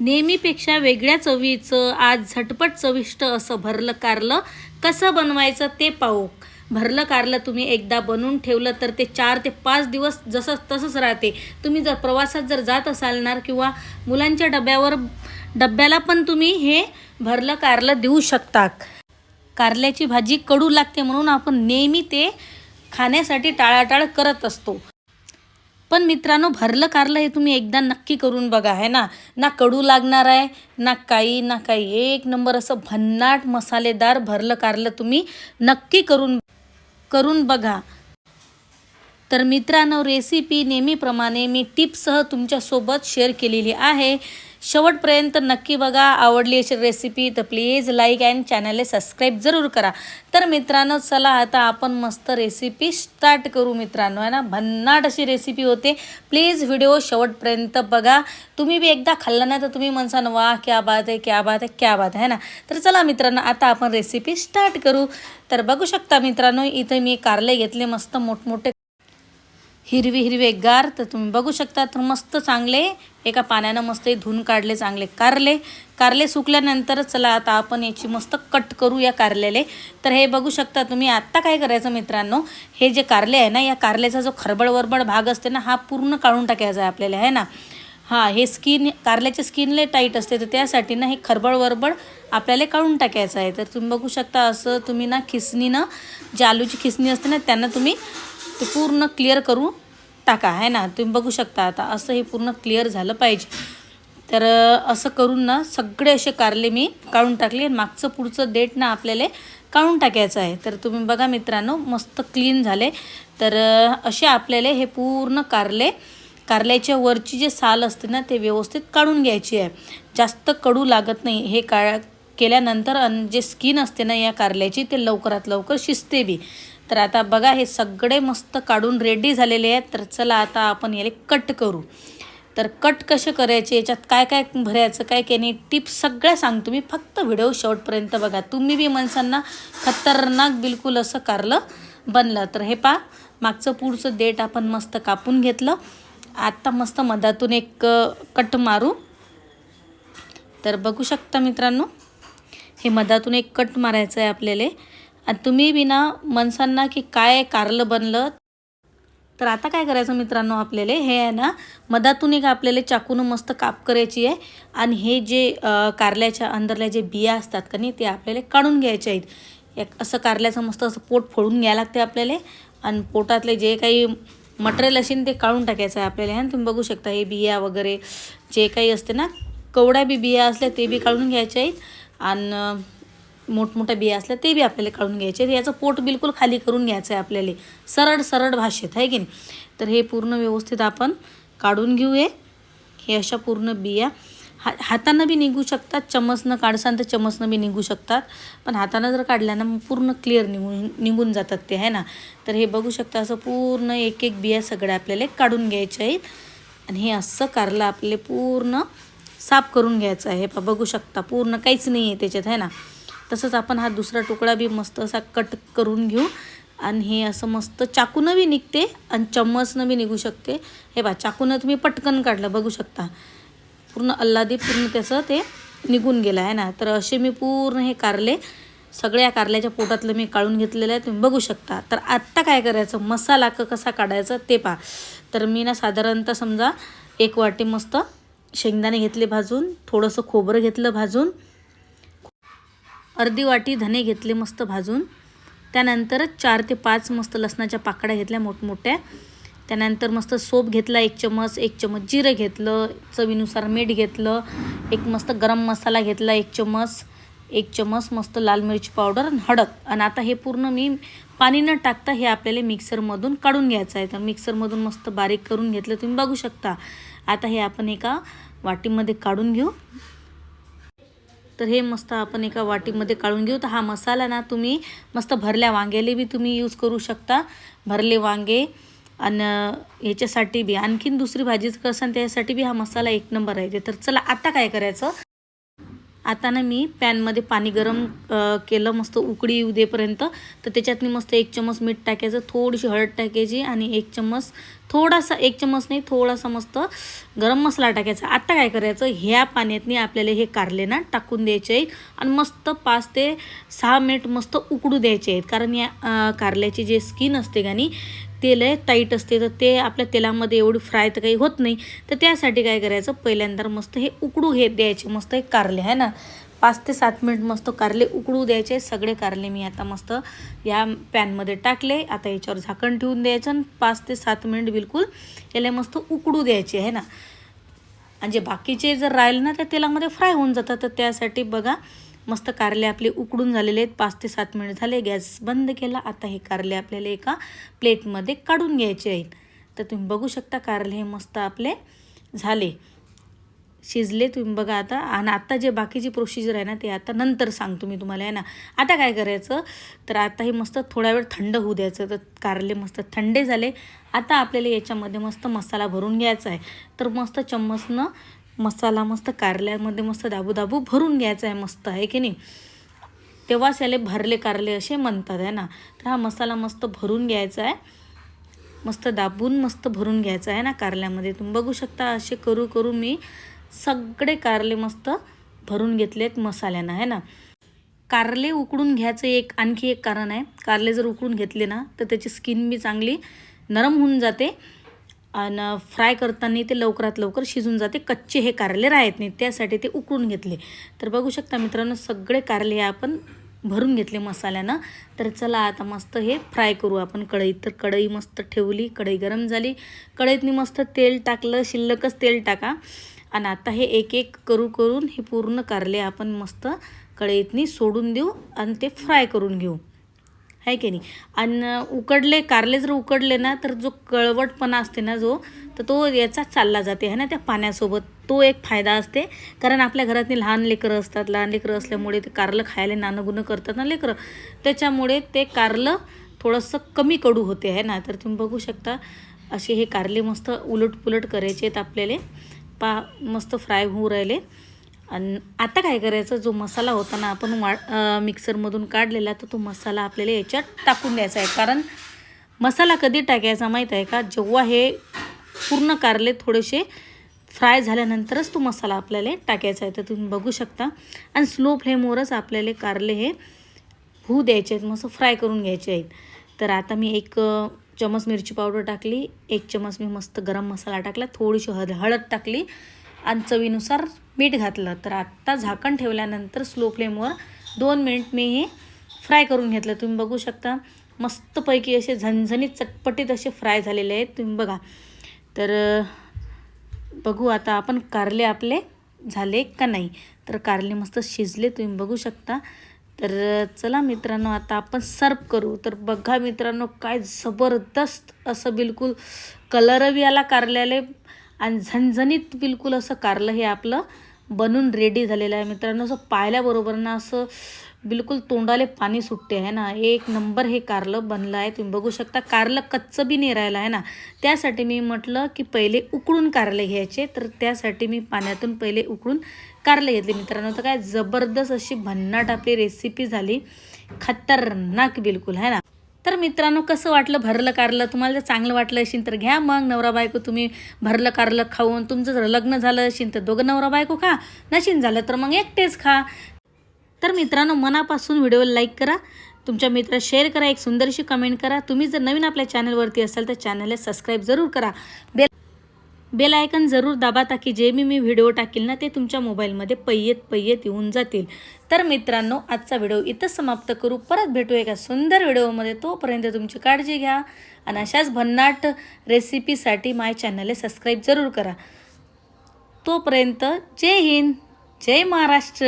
नेहमीपेक्षा वेगळ्या चवीचं आज झटपट चविष्ट असं भरलं कारलं कसं बनवायचं ते पाहू. भरलं कारलं तुम्ही एकदा बनवून ठेवलं तर ते चार ते पाच दिवस जसं तसंच राहते. तुम्ही जर प्रवासात जर जात असाल ना किंवा मुलांच्या डब्यावर डब्याला पण तुम्ही हे भरलं कारलं देऊ शकता. कारल्याची भाजी कडू लागते म्हणून आपण नेहमी ते खाण्यासाठी टाळाटाळ करत असतो. पण मित्रांनो भरलं कारलं हे तुम्ही एकदा नक्की करून बघा आहे ना? ना कडू लागणार आहे ना काही ना काही. एक नंबर असं भन्नाट मसालेदार भरलं कारलं तुम्ही नक्की करून करून बघा. तर मित्रांनो रेसिपी नेहमीप्रमाणे मी टिप्ससह तुमच्यासोबत शेअर केलेली आहे. शेवटपर्यंत नक्की बघा. आवडली अशी रेसिपी तर प्लीज लाईक अँड चॅनलला सबस्क्राईब जरूर करा. तर मित्रांनो चला आता आपण मस्त रेसिपी स्टार्ट करू मित्रांनो आहे ना? भन्नाट अशी रेसिपी होते. प्लीज व्हिडिओ शेवटपर्यंत बघा. तुम्ही बी एकदा खाल्ला नाही तर तुम्ही म्हणसान वा क्या बात आहे क्या बात आहे क्या बात आहे ना? तर चला मित्रांनो आता आपण रेसिपी स्टार्ट करू. तर बघू शकता मित्रांनो इथे मी कारले घेतले मस्त मोठमोठे हिरवी हिरवे गार तर तुम्ही बघू शकता तर मस्त चांगले एका पाण्यानं मस्त हे धुवून काढले चांगले कारले. कारले सुकल्यानंतर चला आता आपण याची मस्त कट करू या कारलेले तर हे बघू शकता तुम्ही आत्ता काय करायचं मित्रांनो? हे जे कारले आहे ना या कारल्याचा जो खरबड वरबड भाग असते ना हा पूर्ण काढून टाकायचा आहे आपल्याला आहे ना? हां हे स्किन कारल्याचे स्किनले टाईट असते तर त्यासाठी ना हे खरबड वरबड आपल्याला काढून टाकायचं आहे. तर तुम्ही बघू शकता असं तुम्ही ना खिसणीनं जी आलूची खिसणी असते ना त्यांना तुम्ही ते पूर्ण क्लिअर करून टाका आहे ना? तुम्ही बघू शकता आता असं हे पूर्ण क्लिअर झालं पाहिजे. तर असं करून ना सगळे असे कारले मी काढून टाकले आणि मागचं पुढचं डेट ना आपल्याला काढून टाकायचं आहे. तर तुम्ही बघा मित्रांनो मस्त क्लीन झाले. तर असे आपल्याला हे पूर्ण कारले कारल्याच्या वरची जे साल असते ना ते व्यवस्थित काढून घ्यायची आहे. जास्त कडू लागत नाही. हे का केल्यानंतर आणि जे स्किन असते ना या कारल्याची ते लवकरात लवकर शिजते बी. तर आता बघा हे सगळे मस्त काढून रेडी झालेले आहेत. तर चला आता आपण याला कट करू. तर कट कसे करायचे? याच्यात काय काय भरायचं काय काय नाही टिप्स सगळ्या सांगतो मी. फक्त व्हिडिओ शेवटपर्यंत बघा. तुम्ही बी माणसांना खतरनाक बिलकुल असं कारलं बनलं. तर हे पा मागचं पुढचं देठ आपण मस्त कापून घेतलं. आत्ता मस्त मधातून एक कट मारू. तर बघू शकता मित्रांनो हे मधातून एक कट मारायचं आहे आपल्याला. आणि तुम्ही बिना माणसांना की काय कारलं बनलं तर आता काय करायचं मित्रांनो आपल्याला? हे आहे ना मधातून एक आपल्याला चाकून मस्त काप करायची आहे. आणि हे जे कारल्याच्या अंदरल्या जे बिया असतात का नाही ते आपल्याला काढून घ्यायचे आहेत. एक असं कारल्याचं मस्त असं पोट फोडून घ्यायला लागते आपल्याला. आणि पोटातले जे काही मटेरियल असेल ते काढून टाकायचं आहे आपल्याला. आणि तुम्ही बघू शकता हे बिया वगैरे जे काही असते ना कवड्या बी बिया असल्या ते बी काढून घ्यायच्या आहेत. आणि मोठमोठ्या बिया असल्या ते बी आपल्याला काढून घ्यायचे याचं पोट बिलकुल खाली करून घ्यायचं आहे आपल्याला. सरळ सरळ भाषेत आहे की नाही? तर हे पूर्ण व्यवस्थित आपण काढून घेऊया. हे अशा पूर्ण बिया हा हातानं बी निघू शकतात चमचनं काढसान तर चमचनं बी निघू शकतात. पण हातानं जर काढल्या ना मग पूर्ण क्लिअर निघून निघून जातात ते आहे ना? तर हे बघू शकता असं पूर्ण एक एक बिया सगळ्या आपल्याला काढून घ्यायच्या आहेत. आणि हे असं कारलं आपले पूर्ण साफ करून घ्यायचं आहे. हे बघू शकता पूर्ण काहीच नाही आहे त्याच्यात आहे ना? तसंच आपण हा दुसरा तुकडा बी मस्त असा कट करून घेऊ. आणि हे असं मस्त चाकूनं बी निघते आणि चम्मचनं बी निघू शकते. हे बा चाकूनं तुम्ही पटकन काढलं बघू शकता. पूर्ण अल्लादी पूर्ण त्याचं ते निघून गेलं आहे ना. तर असे मी पूर्ण हे कारले. सगळ्या कारल्याच्या पोटातलं मी काढून घेतलेलं आहे तुम्ही बघू शकता. तर आत्ता काय करायचं? मसाला क कसा काढायचा ते पहा. तर मी ना साधारणतः समजा एक वाटी मस्त शेंगदाणे घेतले भाजून थोडंसं खोबरं घेतलं भाजून अर्धी वाटी धने घेतले मस्त भाजून. त्यानंतर चार ते पाच मस्त लसणाच्या पाकड्या घेतल्या मोठमोठ्या. त्यानंतर मस्त सोप घेतला एक चमच एक चमच जिरं घेतलं चवीनुसार मीठ घेतलं एक मस्त गरम मसाला घेतला एक चमच एक चमच मस्त लाल मिरची पावडर आणि हळद. आणि आता हे पूर्ण मी पाणी न टाकता हे आपल्याला मिक्सरमधून काढून घ्यायचं आहे. तर मिक्सरमधून मस्त बारीक करून घेतलं तुम्ही बघू शकता. आता हे आपण एका वाटीमध्ये काढून घेऊ. तर हे मस्त आपण एका वाटीमध्ये काढून घेऊ. तर हा मसाला ना तुम्ही मस्त भरल्या वांग्याले बी तुम्ही यूज करू शकता. भरले वांगे आणि ह्याच्यासाठी बी. आणखीन दुसरी भाजीच करसान त्यासाठी बी हा मसाला एक नंबर आहे. तर चला आता काय करायचं? आता ना मी पॅनमध्ये पाणी गरम केलं मस्त उकडी येऊ देपर्यंत. तर त्याच्यात मी मस्त एक चमच मीठ टाकायचं. थोडीशी हळद टाकायची आणि एक चमच थोडासा एक चमच नाही थोडासा मस्त गरम मसाला टाकायचा. आता काय करायचं? ह्या पाण्यातनी आपल्याला हे कारले ना टाकून द्यायचे आहेत आणि मस्त पाच ते सहा मिनिट मस्त उकडू द्यायचे आहेत. कारण या कारल्याची जे स्किन असते का नाही तेल आहे टाईट असते. तर ते आपल्या तेलामध्ये एवढी फ्राय तर काही होत नाही. तर त्यासाठी काय करायचं? पहिल्यांदा मस्त हे उकडू घेत द्यायचे. मस्त हे कारले आहे ना? पाच ते सात मिनिट मस्त कारले उकडू द्यायचे. सगळे कारले मी आता मस्त या पॅनमध्ये टाकले. आता याच्यावर झाकण ठेवून द्यायचं आणि पाच ते सात मिनिट बिलकुल याला मस्त उकडू द्यायचे आहे ना? आणि जे बाकीचे जर राहिले ना त्या तेलामध्ये फ्राय होऊन जातात तर त्यासाठी बघा मस्त कारले आपले उकडून झालेले आहेत. पाच ते सात मिनिट झाले गॅस बंद केला. आता हे कारले आपल्याला एका प्लेटमध्ये काढून घ्यायचे आहेत. तर तुम्ही बघू शकता कारले हे मस्त आपले झाले. शिजले तुम्ही बघा आता. आणि आत्ता जे बाकीची प्रोसिजर आहे ना ते आता नंतर सांगतो मी तुम्हाला आहे ना? आता काय करायचं? तर आता हे मस्त थोडा वेळ थंड होऊ द्यायचं. तर कारले मस्त थंडे झाले. आता आपल्याला याच्यामध्ये मस्त मसाला भरून घ्यायचा आहे. तर मस्त चम्मचनं मसाला मस्त कारल्यामध्ये मस्त दाबू दाबू भरून घ्यायचा आहे मस्त आहे की नाही? तेव्हाच याले भरले कारले असे म्हणतात आहे ना? तर हा मसाला मस्त भरून घ्यायचा आहे. मस्त दाबून मस्त भरून घ्यायचं आहे ना? कारल्यामध्ये. तुम्ही बघू शकता असे करू करू मी सगळे कारले मस्त भरून घेतलेत मसाल्यानं आहे ना? कारले उकडून घ्यायचं एक आणखी एक कारण आहे. कारले जर उकडून घेतले ना तर त्याची स्किन बी चांगली नरम होऊन जाते आणि फ्राय करताना ते लवकरात लवकर शिजून जाते. कच्चे हे कारले राहत नाही त्यासाठी ते उकडून घेतले. तर बघू शकता मित्रांनो सगळे कारले हे आपण भरून घेतले मसाल्यानं. तर चला आता मस्त हे फ्राय करू आपण कढईत. तर कढई मस्त ठेवली कढई गरम झाली. कढईतनी मस्त तेल टाकलं शिल्लकच तेल टाका. आणि आता हे एक एक करू करून हे पूर्ण कारले आपण मस्त कढईतनी सोडून देऊ आणि ते फ्राय करून घेऊ. आहे की नाही? आणि उकडले कारले जर उकडले ना तर जो कळवटपणा असते ना जो तर तो याचा चालला जाते आहे ना त्या पाण्यासोबत. तो एक फायदा असते कारण आपल्या घरातली लहान लेकरं असतात लहान लेकरं असल्यामुळे ते कारलं खायला नानगुणं करतात ना लेकरं. त्याच्यामुळे ते कारलं थोडंसं कमी कडू होते आहे ना. तर तुम्ही बघू शकता असे हे कारले मस्त उलट पुलट करायचे आहेत आपल्याला. पा मस्त फ्राय होऊ राहिले. आणि आता काय करायचं? जो मसाला होता ना आपण वा मिक्सरमधून काढलेला तर तो मसाला आपल्याला याच्यात टाकून द्यायचा आहे. कारण मसाला कधी टाकायचा माहीत आहे का? जेव्हा हे पूर्ण कारले थोडेसे फ्राय झाल्यानंतरच तो मसाला आपल्याला टाकायचा आहे. तर तुम्ही बघू शकता. आणि स्लो फ्लेमवरच आपल्याला कारले हे होऊ द्यायचे आहेत. मस्त फ्राय करून घ्यायचे आहेत. तर आता मी एक चमच मिरची पावडर टाकली एक चमच मी मस्त गरम मसाला टाकला थोडीशी हळद हळद टाकली आणि चवीनुसार मीठ घातलं. तर आत्ता झाकण ठेवल्यानंतर स्लो फ्लेमवर दोन मिनिट मी हे फ्राय करून घेतलं. तुम्ही बघू शकता मस्तपैकी असे झणझणीत चटपटीत असे फ्राय झालेले आहेत. तुम्ही बघा. तर बघू आता आपण कारले आपले झाले का नाही. तर कारले मस्त शिजले तुम्ही बघू शकता. तर चला मित्रांनो आता आपण सर्व करू. तर बघा मित्रांनो काय जबरदस्त असं बिलकुल कलर बी आला कारल्याले आणि झणझणीत बिलकुल असं कारलं हे आपलं बनून रेडी झालेलं आहे मित्रांनो. असं पाहिल्याबरोबर ना असं बिलकुल तोंडाले पाणी सुटते आहे ना? एक नंबर हे कारलं बनलं आहे तुम्ही बघू शकता. कारलं कच्चं बी नाही राहिलं आहे ना? त्यासाठी मी म्हटलं की पहिले उकळून कारले घ्यायचे तर त्यासाठी मी पाण्यातून पहिले उकळून कारले घेतले. मित्रांनो तर काय जबरदस्त अशी भन्नाट आपली रेसिपी झाली. खतरनाक बिलकुल आहे ना? तर मित्रांनो कसं वाटलं भरलं कारलं? तुम्हाला जर चांगलं वाटलं असेल तर घ्या मग. नवरा बायको तुम्ही भरलं कारलं खाऊन तुमचं जर लग्न झालं असेल तर दोघं नवरा बायको खा. नशीन झालं तर मग एकटेच खा. तर मित्रांनो मनापासून व्हिडिओला लाईक करा तुमच्या मित्रात शेअर करा एक सुंदरशी कमेंट करा. तुम्ही जर नवीन आपल्या चॅनलवरती असाल तर चॅनलला सबस्क्राईब जरूर करा. बेल बेल आयकन जरूर दाबा ताकी जे मी मी व्हिडिओ टाकील ना ते तुमच्या मोबाईलमध्ये पय्यत पय्यत येऊन जातील. तर मित्रांनो आजचा व्हिडिओ इथंच समाप्त करू. परत भेटू एका सुंदर व्हिडिओमध्ये. तोपर्यंत तुमची काळजी घ्या आणि अशाच भन्नाट रेसिपीसाठी माय चॅनलला सबस्क्राईब जरूर करा. तोपर्यंत जय हिंद जय महाराष्ट्र.